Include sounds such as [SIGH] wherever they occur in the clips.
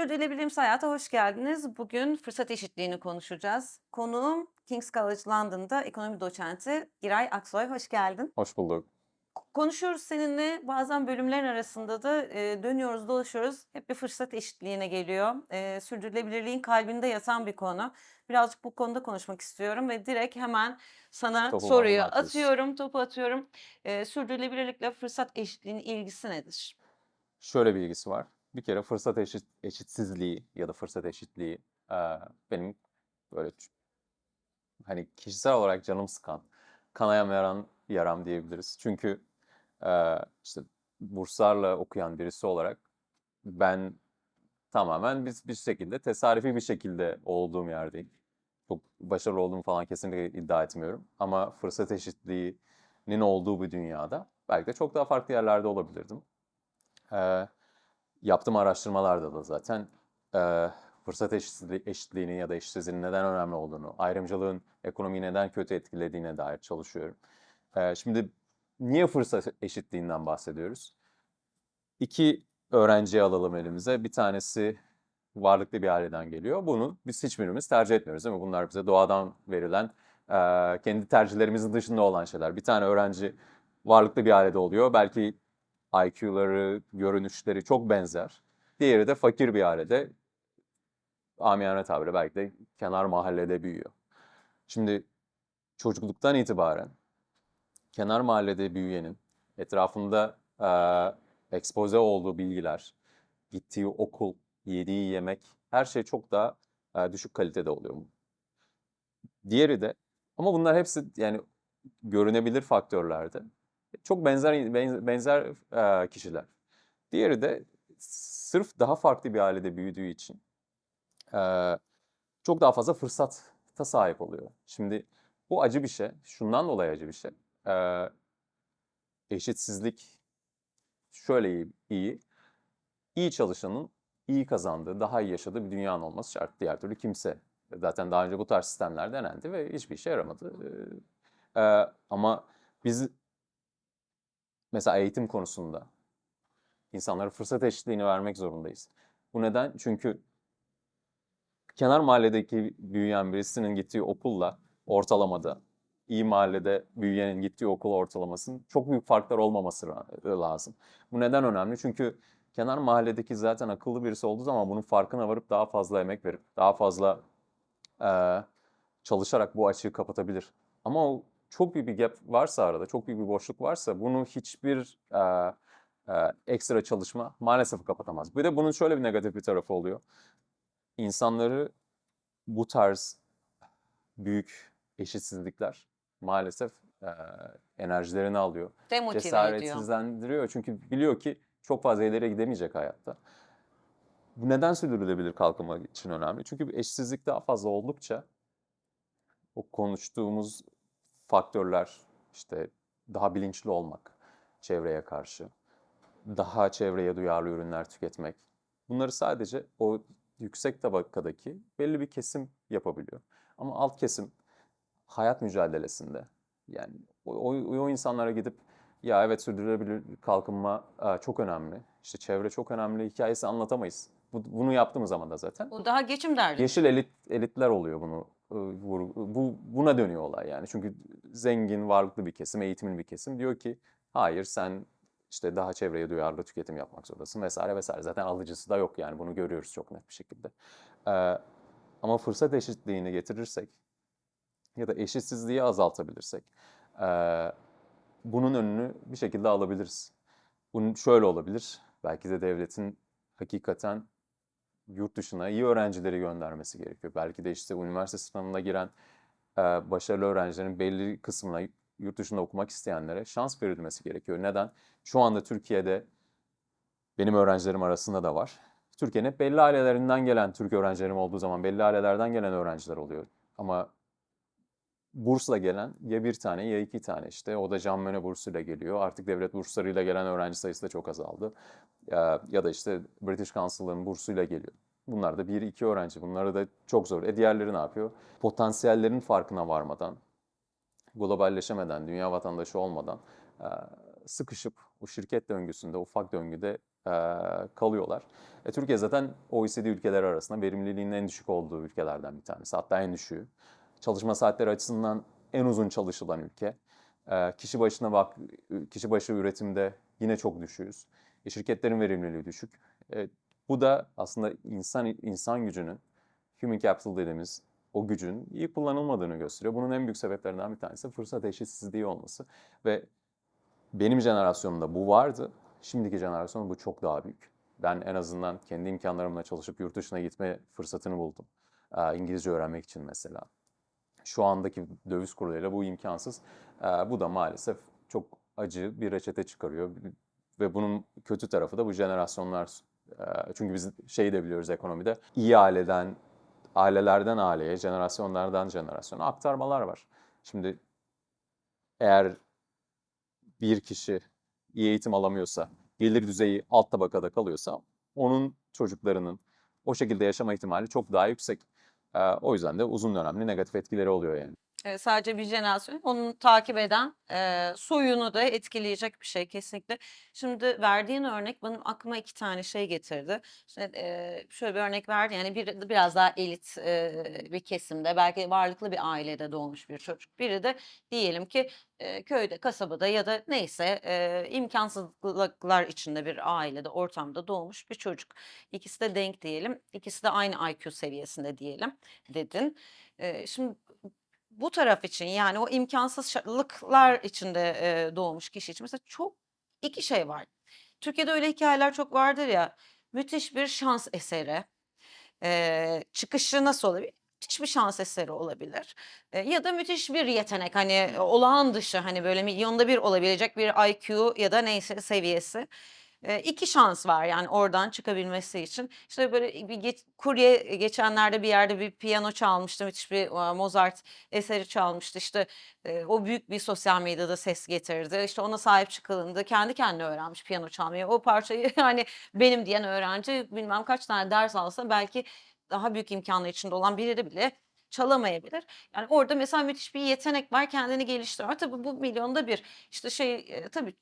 Sürdürülebilir Hayata hoş geldiniz. Bugün fırsat eşitliğini konuşacağız. Konuğum King's College London'da ekonomi doçenti Giray Aksoy. Hoş geldin. Hoş bulduk. Ko- Konuşuyoruz seninle. Bazen bölümlerin arasında da e, dönüyoruz, dolaşıyoruz. Hep bir fırsat eşitliğine geliyor. E, sürdürülebilirliğin kalbinde yatan bir konu. Birazcık bu konuda konuşmak istiyorum ve direkt hemen sana Topu soruyu atıyorum, topu atıyorum. E, sürdürülebilirlikle fırsat eşitliğinin ilgisi nedir? Şöyle bir ilgisi var. Bir kere fırsat eşit, eşitsizliği ya da fırsat eşitliği eee, benim böyle hani kişisel olarak canım sıkan, kanayan yaran yaram diyebiliriz. Çünkü eee, işte burslarla okuyan birisi olarak ben tamamen bir, bir şekilde tesadüfi bir şekilde olduğum yerdeyim. Çok başarılı olduğumu falan kesinlikle iddia etmiyorum. Ama fırsat eşitliğinin olduğu bir dünyada belki de çok daha farklı yerlerde olabilirdim. Eee yaptığım araştırmalarda da zaten eee, fırsat eşitliği, eşitliğinin ya da eşitsizliğin neden önemli olduğunu, ayrımcılığın ekonomiyi neden kötü etkilediğine dair çalışıyorum. Eee, şimdi niye fırsat eşitliğinden bahsediyoruz? İki öğrenciyi alalım elimize. Bir tanesi varlıklı bir aileden geliyor. Bunu biz hiçbirimiz tercih etmiyoruz değil mi? Bunlar bize doğadan verilen, eee, kendi tercihlerimizin dışında olan şeyler. Bir tane öğrenci varlıklı bir ailede oluyor. Belki IQ'ları, görünüşleri çok benzer. Diğeri de fakir bir ailede, amiyane tabirle belki de kenar mahallede büyüyor. Şimdi çocukluktan itibaren kenar mahallede büyüyenin etrafında eee ekspoze olduğu bilgiler, gittiği okul, yediği yemek, her şey çok daha eee, düşük kalitede oluyor. Diğeri de ama bunlar hepsi yani görünebilir faktörlerde. Çok benzer benz- benzer kişiler. Diğeri de sırf daha farklı bir ailede büyüdüğü için çok daha fazla fırsata sahip oluyor. Şimdi bu acı bir şey. Şundan dolayı acı bir şey. Eşitsizlik şöyle iyi, iyi. İyi çalışanın iyi kazandığı, daha iyi yaşadığı bir dünyanın olması şart. Diğer türlü kimse. Zaten daha önce bu tarz sistemler denendi ve hiçbir işe yaramadı. Eee, ama biz mesela eğitim konusunda insanlara fırsat eşitliğini vermek zorundayız. Bu neden? Çünkü kenar mahalledeki büyüyen birisinin gittiği okulla ortalamada iyi mahallede büyüyenin gittiği okul ortalamasının çok büyük farklar olmaması ra- lazım. Bu neden önemli? Çünkü kenar mahalledeki zaten akıllı birisi olduğu zaman bunun farkına varıp daha fazla emek verip daha fazla eee, çalışarak bu açığı kapatabilir. Ama o çok büyük bir gap varsa arada, çok büyük bir boşluk varsa bunu hiçbir eee, eee, ekstra çalışma maalesef kapatamaz. Bir de bunun şöyle bir negatif bir tarafı oluyor. İnsanları bu tarz büyük eşitsizlikler maalesef eee, enerjilerini alıyor. Demotive ediyor. Cesaretsizlendiriyor çünkü biliyor ki çok fazla ileriye gidemeyecek hayatta. Bu neden sürdürülebilir kalkınma için önemli? Çünkü eşitsizlik daha fazla oldukça o konuştuğumuz faktörler işte daha bilinçli olmak çevreye karşı, daha çevreye duyarlı ürünler tüketmek. Bunları sadece o yüksek tabakadaki belli bir kesim yapabiliyor. Ama alt kesim hayat mücadelesinde yani o, o, o insanlara gidip ya evet sürdürülebilir kalkınma e, çok önemli, işte çevre çok önemli hikayesi anlatamayız. Bu- bunu yaptığımız zaman da zaten Bu daha geçim derdi. Yeşil elit elitler oluyor bunu bu buna dönüyor olay yani. Çünkü zengin, varlıklı bir kesim, eğitimli bir kesim diyor ki hayır sen işte daha çevreye duyarlı tüketim yapmak zorundasın vesaire vesaire. Zaten alıcısı da yok yani bunu görüyoruz çok net bir şekilde. Ee, ama fırsat eşitliğini getirirsek ya da eşitsizliği azaltabilirsek ee, bunun önünü bir şekilde alabiliriz. Bunun şöyle olabilir. Belki de devletin hakikaten yurt dışına iyi öğrencileri göndermesi gerekiyor. Belki de işte üniversite sınavına giren e, başarılı öğrencilerin belli kısmına yurt dışında okumak isteyenlere şans verilmesi gerekiyor. Neden? Şu anda Türkiye'de benim öğrencilerim arasında da var. Türkiye'nin belli ailelerinden gelen Türk öğrencilerim olduğu zaman belli ailelerden gelen öğrenciler oluyor. Ama bursla gelen ya bir tane ya iki tane işte. O da Can Möne bursuyla geliyor. Artık devlet burslarıyla gelen öğrenci sayısı da çok azaldı. Ya, ya da işte British Council'ın bursuyla geliyor. Bunlar da bir iki öğrenci. Bunları da çok zor. E diğerleri ne yapıyor? Potansiyellerin farkına varmadan, globalleşemeden, dünya vatandaşı olmadan e, sıkışıp o şirket döngüsünde, ufak döngüde e, kalıyorlar. E, Türkiye zaten OECD ülkeleri arasında verimliliğinin en düşük olduğu ülkelerden bir tanesi. Hatta en düşüğü. Çalışma saatleri açısından en uzun çalışılan ülke. E, kişi başına bak, kişi başı üretimde yine çok düşüğüz. E, şirketlerin verimliliği düşük. E, bu da aslında insan insan gücünün, human capital dediğimiz o gücün iyi kullanılmadığını gösteriyor. Bunun en büyük sebeplerinden bir tanesi fırsat eşitsizliği olması. Ve benim jenerasyonumda bu vardı. Şimdiki jenerasyonda bu çok daha büyük. Ben en azından kendi imkanlarımla çalışıp yurt dışına gitme fırsatını buldum. Ee, İngilizce öğrenmek için mesela. Şu andaki döviz kuruyla bu imkansız. Ee, bu da maalesef çok acı bir reçete çıkarıyor. Ve bunun kötü tarafı da bu jenerasyonlar. Ee, Çünkü biz şeyi de biliyoruz ekonomide. iyi aileden, ailelerden aileye, jenerasyonlardan jenerasyona aktarmalar var. Şimdi eğer bir kişi iyi eğitim alamıyorsa, gelir düzeyi alt tabakada kalıyorsa onun çocuklarının o şekilde yaşama ihtimali çok daha yüksek. O yüzden de uzun dönemli negatif etkileri oluyor yani. E, sadece bir jenerasyon, onu takip eden e, soyunu da etkileyecek bir şey kesinlikle. Şimdi verdiğin örnek benim aklıma iki tane şey getirdi. İşte, e, şöyle bir örnek verdi yani bir, biraz daha elit e, bir kesimde belki varlıklı bir ailede doğmuş bir çocuk. Biri de diyelim ki e, köyde, kasabada ya da neyse e, imkansızlıklar içinde bir ailede, ortamda doğmuş bir çocuk. İkisi de denk diyelim, ikisi de aynı IQ seviyesinde diyelim dedin. Şimdi bu taraf için yani o imkansızlıklar içinde e, doğmuş kişi için mesela çok iki şey var. Türkiye'de öyle hikayeler çok vardır ya. Müthiş bir şans eseri. E, çıkışı nasıl olabilir? Müthiş bir şans eseri olabilir. E, ya da müthiş bir yetenek hani olağan dışı hani böyle milyonda bir olabilecek bir IQ ya da neyse seviyesi. E, iki şans var yani oradan çıkabilmesi için. İşte böyle bir geç, kurye geçenlerde bir yerde bir piyano çalmıştı. Müthiş bir Mozart eseri çalmıştı. İşte e, o büyük bir sosyal medyada ses getirdi. İşte ona sahip çıkılındı. Kendi kendine öğrenmiş piyano çalmayı. O parçayı yani [LAUGHS] benim diyen öğrenci bilmem kaç tane ders alsa belki daha büyük imkanlar içinde olan biri bile çalamayabilir. Yani orada mesela müthiş bir yetenek var kendini geliştiriyor. Tabii bu milyonda bir işte şey tabii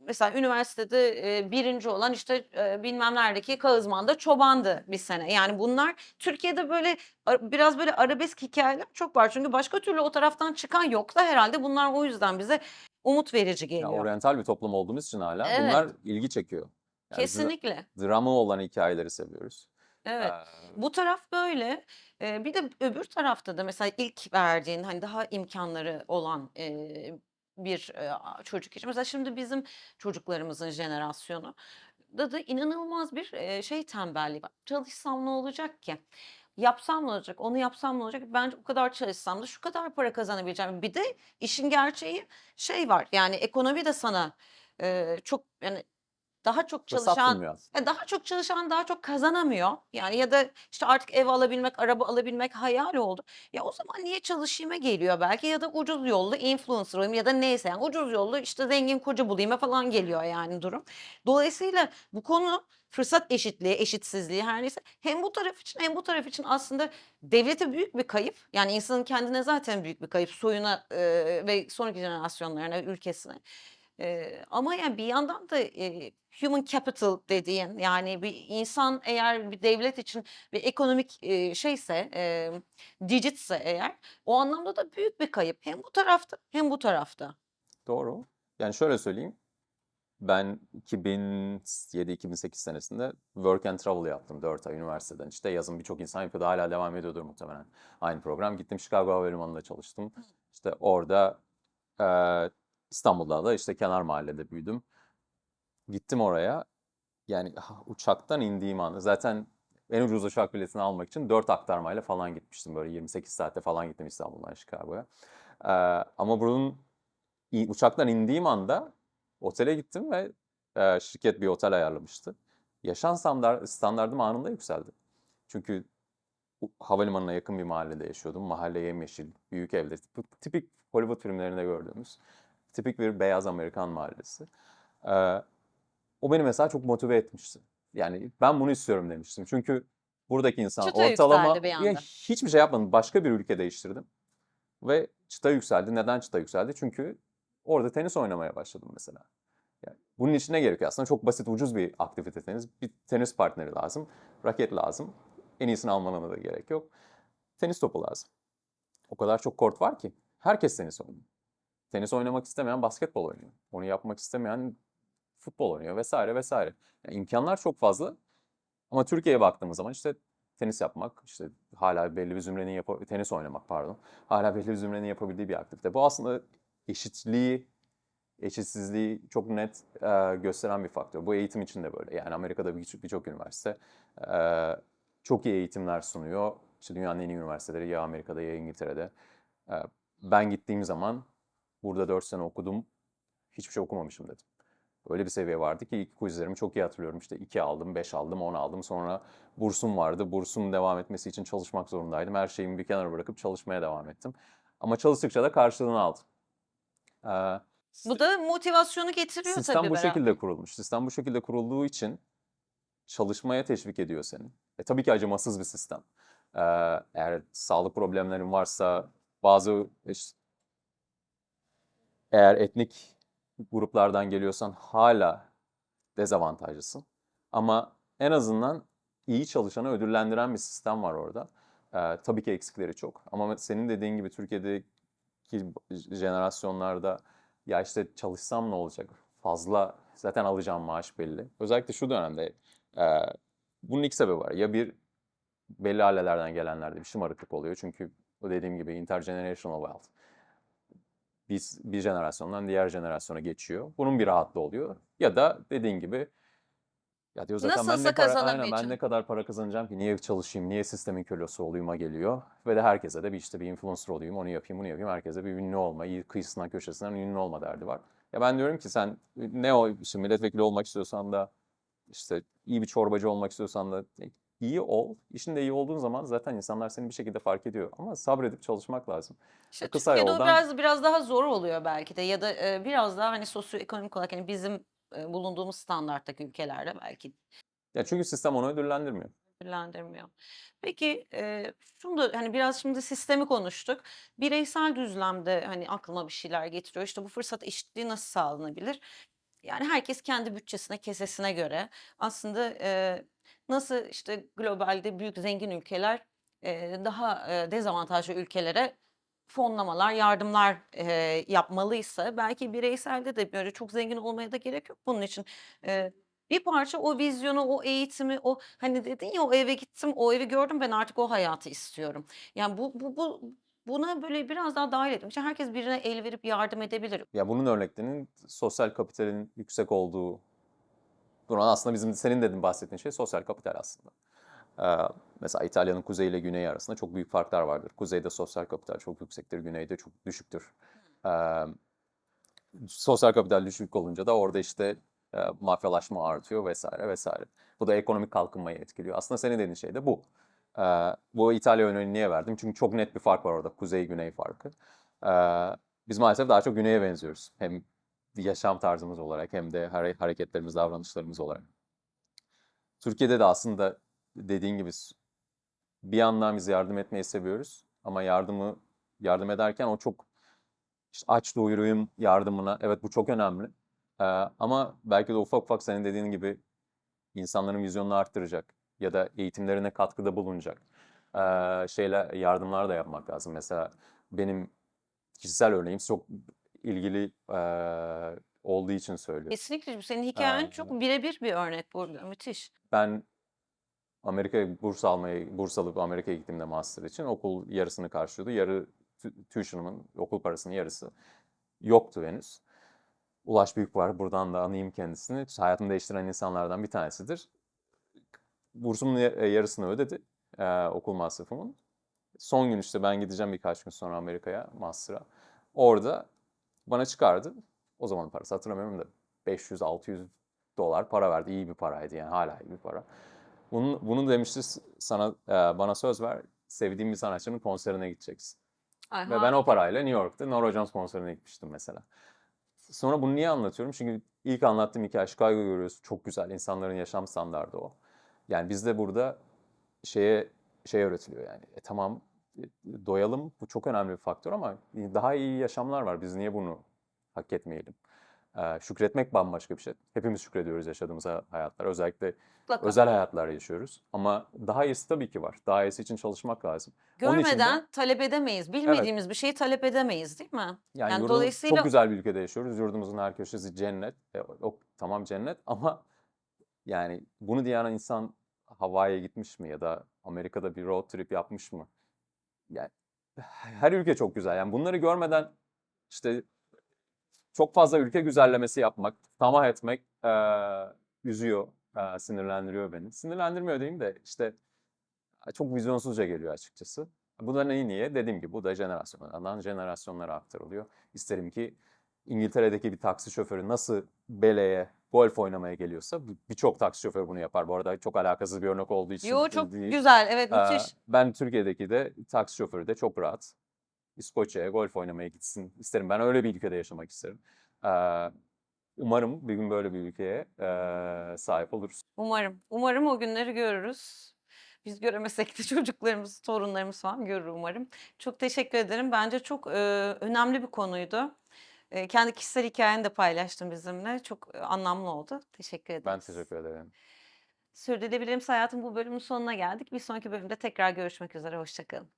mesela üniversitede e, birinci olan işte e, bilmem neredeki Kağızman'da çobandı bir sene. Yani bunlar Türkiye'de böyle biraz böyle arabesk hikayeler çok var. Çünkü başka türlü o taraftan çıkan yok da herhalde bunlar o yüzden bize umut verici Ya geliyor. oryantal bir toplum olduğumuz için hala Evet. bunlar ilgi çekiyor. Yani Kesinlikle. dramı olan hikayeleri seviyoruz. Evet. Ee, Bu taraf böyle. Ee, bir de öbür tarafta da mesela ilk verdiğin hani daha imkanları olan e, bir çocuk için. Mesela şimdi bizim çocuklarımızın jenerasyonu da da inanılmaz bir şey tembelliği var. Çalışsam ne olacak ki? Yapsam ne olacak? Onu yapsam ne olacak? Ben o kadar çalışsam da şu kadar para kazanabileceğim. Bir de işin gerçeği şey var. Yani ekonomi de sana çok yani daha çok çalışan aslında. e, daha çok çalışan daha çok kazanamıyor. Yani ya da işte artık ev alabilmek, araba alabilmek hayal oldu. Ya o zaman niye çalışayım'a geliyor belki ya da ucuz yollu influencer olayım ya da neyse yani ucuz yollu işte zengin koca bulayım falan geliyor yani durum. Dolayısıyla bu konu fırsat eşitliği, eşitsizliği her neyse hem bu taraf için hem bu taraf için aslında devlete büyük bir kayıp. Yani insanın kendine zaten büyük bir kayıp soyuna e, ve sonraki jenerasyonlarına, ülkesine. Eee, ama yani bir yandan da, eee, human capital dediğin yani bir insan eğer bir devlet için bir ekonomik, eee, şeyse, emm, digitse eğer o anlamda da büyük bir kayıp. Hem bu tarafta hem bu tarafta. Doğru. Yani şöyle söyleyeyim. Ben 2007-2008 senesinde work and travel yaptım 4 ay üniversiteden. İşte yazın birçok insan yapıyordu. Hala devam ediyordur muhtemelen aynı program. Gittim Chicago Havalimanı'nda çalıştım. İşte orada eee, İstanbul'da da işte kenar mahallede büyüdüm. Gittim oraya. Yani ha- uçaktan indiğim anda zaten en ucuz uçak biletini almak için 4 aktarmayla falan gitmiştim. Böyle 28 saatte falan gittim İstanbul'dan Chicago'ya. Eee, ama bunun uçaktan indiğim anda otele gittim ve e, şirket bir otel ayarlamıştı. Yaşam standart, standardım anında yükseldi. Çünkü havalimanına yakın bir mahallede yaşıyordum. Mahalle yemyeşil, büyük evler. Tip- Tipik Hollywood filmlerinde gördüğümüz tipik bir beyaz Amerikan mahallesi. Ee, o beni mesela çok motive etmişti. Yani ben bunu istiyorum demiştim. Çünkü buradaki insan Çıta ortalama ya hiçbir şey yapmadım. Başka bir ülke değiştirdim. Ve çıta yükseldi. Neden çıta yükseldi? Çünkü orada tenis oynamaya başladım mesela. Yani bunun için ne gerekiyor aslında? Çok basit, ucuz bir aktivite tenis. Bir tenis partneri lazım, raket lazım. En iyisini almana da gerek yok. Tenis topu lazım. O kadar çok kort var ki herkes tenis oynuyor. Tenis oynamak istemeyen basketbol oynuyor. Onu yapmak istemeyen futbol oynuyor vesaire vesaire. Yani imkanlar çok fazla. Ama Türkiye'ye baktığımız zaman işte tenis yapmak, işte hala belli bir zümrenin yap tenis oynamak pardon. Hala belli bir zümrenin yapabildiği bir aktivite. Bu aslında eşitliği, eşitsizliği çok net e, gösteren bir faktör. Bu eğitim için de böyle. Yani Amerika'da birçok birçok üniversite e, çok iyi eğitimler sunuyor. İşte dünyanın en iyi üniversiteleri ya Amerika'da ya İngiltere'de. E, ben gittiğim zaman burada 4 sene okudum, hiçbir şey okumamışım dedim. Öyle bir seviye vardı ki ilk quizlerimi çok iyi hatırlıyorum. İşte 2 aldım, 5 aldım, 10 aldım. Sonra bursum vardı. Bursum devam etmesi için çalışmak zorundaydım. Her şeyimi bir kenara bırakıp çalışmaya devam ettim. Ama çalıştıkça da karşılığını aldım. Ee, Bu da motivasyonu getiriyor Sistem tabii bu beraber. şekilde kurulmuş. Sistem bu şekilde kurulduğu için çalışmaya teşvik ediyor seni. E, tabii ki acımasız bir sistem. Ee, eğer sağlık problemlerin varsa bazı işte, eğer etnik gruplardan geliyorsan hala dezavantajlısın. Ama en azından iyi çalışanı ödüllendiren bir sistem var orada. Ee, tabii ki eksikleri çok. Ama senin dediğin gibi Türkiye'deki jenerasyonlarda ya işte çalışsam ne olacak? Fazla zaten alacağım maaş belli. Özellikle şu dönemde e, bunun iki sebebi var. Ya bir belli ailelerden gelenlerde bir şımarıklık oluyor. Çünkü o dediğim gibi intergenerational wealth. Biz bir jenerasyondan diğer jenerasyona geçiyor. Bunun bir rahatlığı oluyor. Ya da dediğin gibi ya diyor zaten ben Nasılsa ne para, aynen, ben ne kadar para kazanacağım ki niye çalışayım, niye sistemin kölesi olayım'a geliyor. Ve de herkese de bir işte bir influencer olayım, onu yapayım, bunu yapayım. Herkese bir ünlü olma, iyi kıyısından köşesinden ünlü olma derdi var. Ya ben diyorum ki sen ne o işte milletvekili olmak istiyorsan da işte iyi bir çorbacı olmak istiyorsan da iyi ol. İşinde iyi olduğun zaman zaten insanlar seni bir şekilde fark ediyor. Ama sabredip çalışmak lazım. İşte kısa Türkiye'de o yoldan- biraz biraz daha zor oluyor belki de ya da e, biraz daha hani sosyoekonomik olarak hani bizim e, bulunduğumuz standarttaki ülkelerde belki Ya çünkü sistem onu ödüllendirmiyor. ödüllendirmiyor. Peki e, şunu da hani biraz şimdi sistemi konuştuk. Bireysel düzlemde hani aklıma bir şeyler getiriyor. İşte bu fırsat eşitliği nasıl sağlanabilir? Yani herkes kendi bütçesine, kesesine göre aslında e, nasıl işte globalde büyük zengin ülkeler daha dezavantajlı ülkelere fonlamalar, yardımlar e, yapmalıysa belki bireyselde de böyle çok zengin olmaya da gerek yok bunun için. E, bir parça o vizyonu, o eğitimi, o hani dedin ya o eve gittim, o evi gördüm ben artık o hayatı istiyorum. Yani bu bu bu buna böyle biraz daha dahil edilmiş. Herkes birine el verip yardım edebilir. Ya bunun örneklerinin sosyal kapitalin yüksek olduğu Duran aslında bizim senin dediğin bahsettiğin şey sosyal kapital aslında. Ee, mesela İtalya'nın kuzey ile güneyi arasında çok büyük farklar vardır. Kuzeyde sosyal kapital çok yüksektir, güneyde çok düşüktür. Ee, sosyal kapital düşük olunca da orada işte e, mafyalaşma artıyor vesaire vesaire. Bu da ekonomik kalkınmayı etkiliyor. Aslında senin dediğin şey de bu. Ee, bu İtalya örneğini niye verdim? Çünkü çok net bir fark var orada. Kuzey-güney farkı. Ee, biz maalesef daha çok güneye benziyoruz. Hem yaşam tarzımız olarak hem de hare- hareketlerimiz, davranışlarımız olarak. Türkiye'de de aslında dediğin gibi bir yandan biz yardım etmeyi seviyoruz ama yardımı yardım ederken o çok işte aç doyurayım yardımına. Evet bu çok önemli. Ee, ama belki de ufak ufak senin dediğin gibi insanların vizyonunu arttıracak ya da eğitimlerine katkıda bulunacak ee, şeyler yardımlar da yapmak lazım. Mesela benim kişisel örneğim çok ilgili eee, olduğu için söylüyorum. Kesinlikle senin hikayen Ee, çok birebir bir örnek burada. Müthiş. Ben Amerika'ya burs almayı, burs alıp Amerika'ya gittiğimde master için okul yarısını karşılıyordu. Yarı tu- tuition'ımın, okul parasının yarısı yoktu henüz. Ulaş Büyük var. Buradan da anayım kendisini. Hayatımı değiştiren insanlardan bir tanesidir. Bursumun e, yarısını ödedi eee, okul masrafımın. Son gün işte ben gideceğim birkaç gün sonra Amerika'ya, master'a. Orada bana çıkardı. O zaman parası hatırlamıyorum da 500-600 dolar para verdi. İyi bir paraydı yani hala iyi bir para. Bunun, bunu demişti "S- sana e, bana söz ver sevdiğim bir sanatçının konserine gideceksin. Ay, Ve ben o parayla New York'ta Norah Jones konserine gitmiştim mesela. Sonra bunu niye anlatıyorum? Çünkü ilk anlattığım hikaye Chicago görüyoruz. Çok güzel. insanların yaşam standardı o. Yani bizde burada şeye şey öğretiliyor yani. E tamam doyalım bu çok önemli bir faktör ama daha iyi yaşamlar var. Biz niye bunu hak etmeyelim? Eee, şükretmek bambaşka bir şey. Hepimiz şükrediyoruz yaşadığımız ha- hayatlar. Özellikle Mutlaka. özel hayatlar yaşıyoruz. Ama daha iyisi tabii ki var. Daha iyisi için çalışmak lazım. İçin de- Görmeden talep edemeyiz. Bilmediğimiz bir şeyi talep edemeyiz değil mi? Yani, Yani yurdumuz- dolayısıyla- çok güzel bir ülkede yaşıyoruz. Yurdumuzun her köşesi cennet. E, o, tamam cennet [LAUGHS] ama yani bunu diyen insan Hawaii'ye gitmiş mi ya da Amerika'da bir road trip yapmış mı? Yani her ülke çok güzel. Yani bunları görmeden işte çok fazla ülke güzellemesi yapmak, tamah etmek eee, üzüyor, eee, sinirlendiriyor beni. Sinirlendirmiyor diyeyim de işte çok vizyonsuzca geliyor açıkçası. Bu da neyi niye? Dediğim gibi bu da jenerasyonlardan jenerasyonlara aktarılıyor. İsterim ki İngiltere'deki bir taksi şoförü nasıl Bele'ye golf oynamaya geliyorsa bir- birçok taksi şoförü bunu yapar. Bu arada çok alakasız bir örnek olduğu için Yo çok değil. güzel. Evet Ee, müthiş. ben Türkiye'deki de taksi şoförü de çok rahat. İskoçya'ya golf oynamaya gitsin isterim. Ben öyle bir ülkede yaşamak isterim. Ee, umarım bir gün böyle bir ülkeye ee, sahip oluruz. Umarım. Umarım o günleri görürüz. Biz göremesek de çocuklarımız, torunlarımız falan görür umarım. Çok teşekkür ederim. Bence çok e, önemli bir konuydu. E, kendi kişisel hikayeni de paylaştın bizimle. Çok anlamlı oldu. Teşekkür ederiz. Ben teşekkür ederim. Sürdürülebilir Hayatın bu bölümün sonuna geldik. Bir sonraki bölümde tekrar görüşmek üzere. Hoşçakalın.